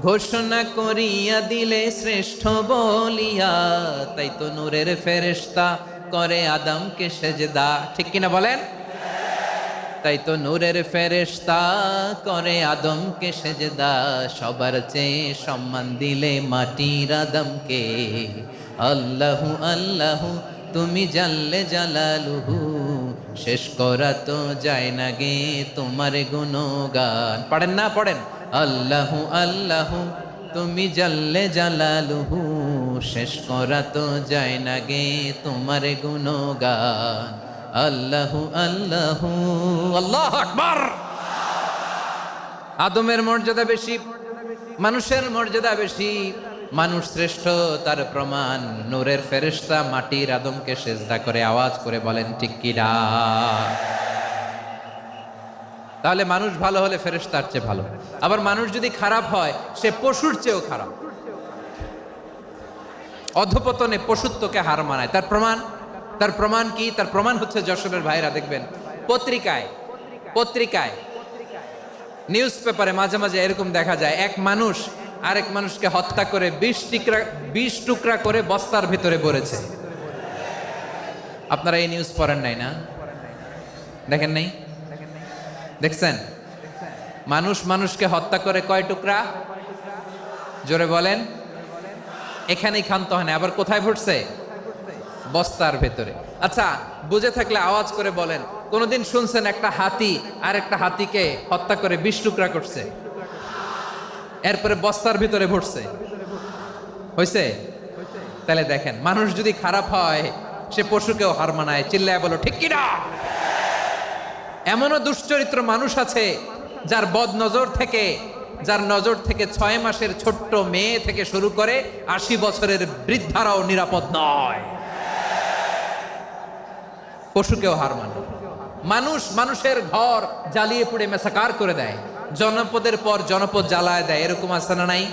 ঘোষণা করিয়া দিলে শ্রেষ্ঠ বলিয়া, তাই তো নূরের ফেরেশতা করে আদমকে সেজদা। ঠিক কিনা বলেন? তাই তো নূরের ফেরেশতা করে আদমকে সেজদা। সবার চেয়ে সম্মান দিলে মাটির আদমকে। আল্লাহু আল্লাহু, তুমি জানলে জালালুহু। শেষ করা তো যায় না গে তোমার গুণগান। পড়েন না, পড়েন। আল্লাহু আল্লাহু তুমি জানলে জালালুহু শেষ করা তো যায় না গে তোমার গুণগান। আল্লাহু আল্লাহু। আল্লাহ আকবার! আদমের মর্যাদা বেশি মানুষের মর্যাদা বেশি মানুষ শ্রেষ্ঠ তার প্রমাণ। নূরের ফেরেশতা মাটির আদমকে সেজদা করে আওয়াজ করে বলেন ঠিক কিরা তাহলে মানুষ ভালো হলে ফেরেশতার চেয়ে ভালো। আবার মানুষ যদি খারাপ হয়, সে পশুর চেয়েও খারাপ। অধপতনে পশুত্বকে হার মানায়। তার প্রমাণ? তার প্রমাণ কি? তার প্রমাণ হচ্ছে যশোরের ভাইরা দেখবেন, পত্রিকায় পত্রিকায় নিউজ পেপারে মাঝে মাঝে এরকম দেখা যায়, এক মানুষ আরেক মানুষকে হত্যা করে বিশ টুকরা বিশ টুকরা করে বস্তার ভিতরে পড়েছে আপনারা এই নিউজ পড়েন নাই না? দেখেন নাই? দেখছেন? মানুষ মানুষকে হত্যা করে কয় টুকরা? জোরে বলেন। এখানেই ক্ষান্ত হয় না, আবার কোথায় ভরছে? বস্তার ভেতরে। আচ্ছা বুঝে থাকলে আওয়াজ করে বলেন, কোনোদিন শুনছেন একটা হাতি আর একটা হাতিকে হত্যা করে বিশ টুকরা করছে? এরপরে বস্তার ভিতরে ভরছে। হয়েছে তাহলে দেখেন, মানুষ যদি খারাপ হয়, সে পশুকেও হার মানায়। চিল্লায় বলো, ঠিক কিনা? এমনও দুশ্চরিত্র মানুষ আছে যার বদ নজর থেকে, যার নজর থেকে ছয় মাসের ছোট্ট মেয়ে থেকে শুরু করে আশি বছরের বৃদ্ধারাও নিরাপদ নয়। পশুকেও হার মানে। মানুষ মানুষের ঘর জ্বালিয়ে পুড়ে মেসাকার করে দেয়। জনপদের পর জনপদ জ্বালায় দেয়, এরকম আছে না নাই?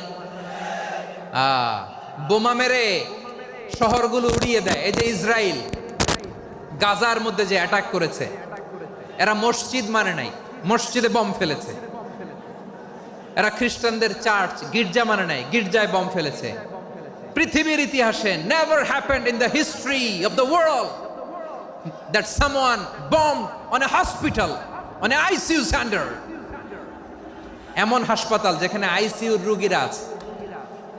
বোমা মেরে শহরগুলো উড়িয়ে দেয়। এই যে ইসরায়েল গাজার মধ্যে যে অ্যাটাক করেছে এরা মসজিদ মানে নাই মসজিদে বম ফেলেছে। এরা খ্রিস্টানদের চার্চ গির্জা মানে নাই গির্জায় বম ফেলেছে। পৃথিবীর ইতিহাসে never happened in the history of the world that someone bombed on a hospital, on an ICU center. এমন হাসপাতাল যেখানে আইসিইউর রুগীরা আছে।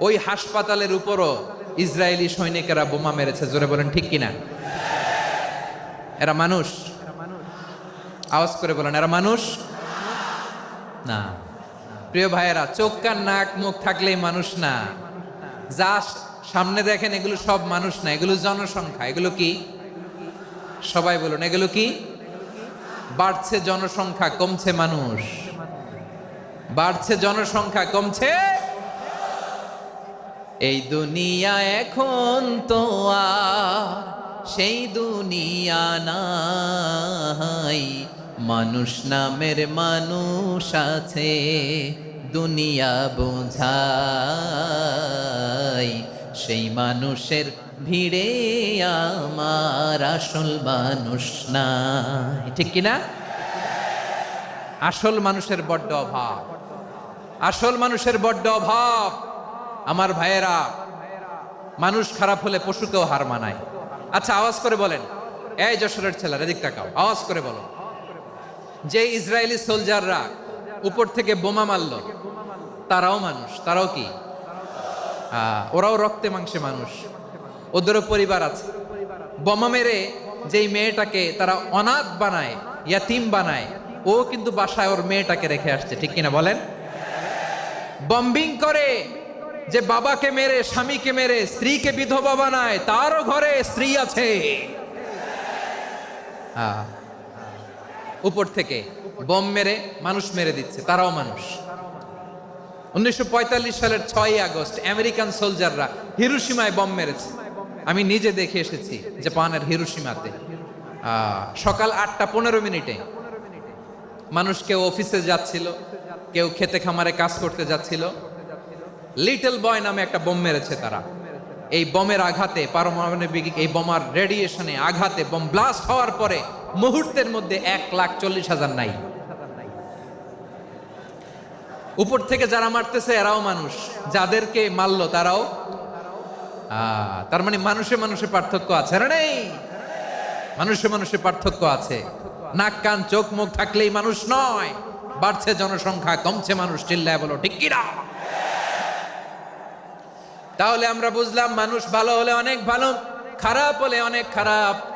ওই হাসপাতালের উপরও ইসরায়েলি সৈনিকেরা বোমা মেরেছে জোরে বলেন ঠিক কিনা? এরা মানুষ। আওয়াজ করে বলেন, এরা মানুষ? না। প্রিয় ভাইয়েরা, চোখ কান নাক মুখ থাকলেই মানুষ না। যা সামনে দেখেন, এগুলো সব মানুষ না। এগুলো জনসংখ্যা। এগুলো কি? সবাই বলুন, এগুলো কি? বাড়ছে জনসংখ্যা, কমছে মানুষ। বাড়ছে জনসংখ্যা, কমছে এই দুনিয়া এখন তো সেই দুনিয়া নাই। মানুষ নামের মানুষ আছে, দুনিয়া বোঝাই। সেই মানুষের ভিড়ে আমার আসল মানুষ নাই। ঠিক কিনা? আসল মানুষের বড্ড অভাব। আসল মানুষের বড্ড অভাব। আমার ভাইয়েরা, মানুষ খারাপ হলে পশুকেও হার মানায়। আচ্ছা আওয়াজ করে বলেন। এই যশোরের ছেলেরা, এদিক তাকাও। আওয়াজ করে বলো। যে ইসরায়েলি সোলজাররা উপর থেকে বোমা মারল তারাও মানুষ। তারাও কি? ওরাও রক্তে মাংসে মানুষ। ওদেরও পরিবার আছে। বোমা মেরে যেই মেয়েটাকে তারা অনাথ বানায় ইয়াতিম বানায় ও কিন্তু বাসায় ওর মেয়েটাকে রেখে আসছে। ঠিক কিনা বলেন? বম্বিং করে যে বাবাকে মেরে স্বামীকে মেরে স্ত্রীকে বিধবা বানায় তারও ঘরে স্ত্রী আছে। আহ, উপর থেকে বম মেরে মানুষ মেরে দিচ্ছে, তারাও মানুষ। উনিশশো পঁয়তাল্লিশ সালের ছয়ই আগস্ট আমেরিকান সোলজাররা হিরুসীমায় বম মেরেছে। আমি নিজে দেখে এসেছি জাপানের হিরুসীমাতে। সকাল আটটা পনেরো মিনিটে মানুষ কেউ অফিসে যাচ্ছিল, কেউ খেতে খামারে কাজ করতে যাচ্ছিল। লিটল বয় নামে একটা বোম মেরেছে তারা। এই বোমের আঘাতে, পারমাণবিক এই বোমার রেডিয়েশনে আঘাতে, বোম ব্লাস্ট হওয়ার পরে মুহূর্তের মধ্যে এক লাখ চল্লিশ হাজার নাই। উপর থেকে যারা মারতেছে এরাও মানুষ। যাদেরকে মারলো তারাও। তার মানে মানুষে মানুষে পার্থক্য আছে নেই? মানুষে মানুষে পার্থক্য আছে। নাক, কান, চোখ, মুখ থাকলেই মানুষ নয়। বাড়ছে জনসংখ্যা, কমছে মানুষ, চিল্লায় বলো, ঠিক কিনা? তাহলে আমরা বুঝলাম মানুষ ভালো হলে অনেক ভালো, খারাপ হলে অনেক খারাপ।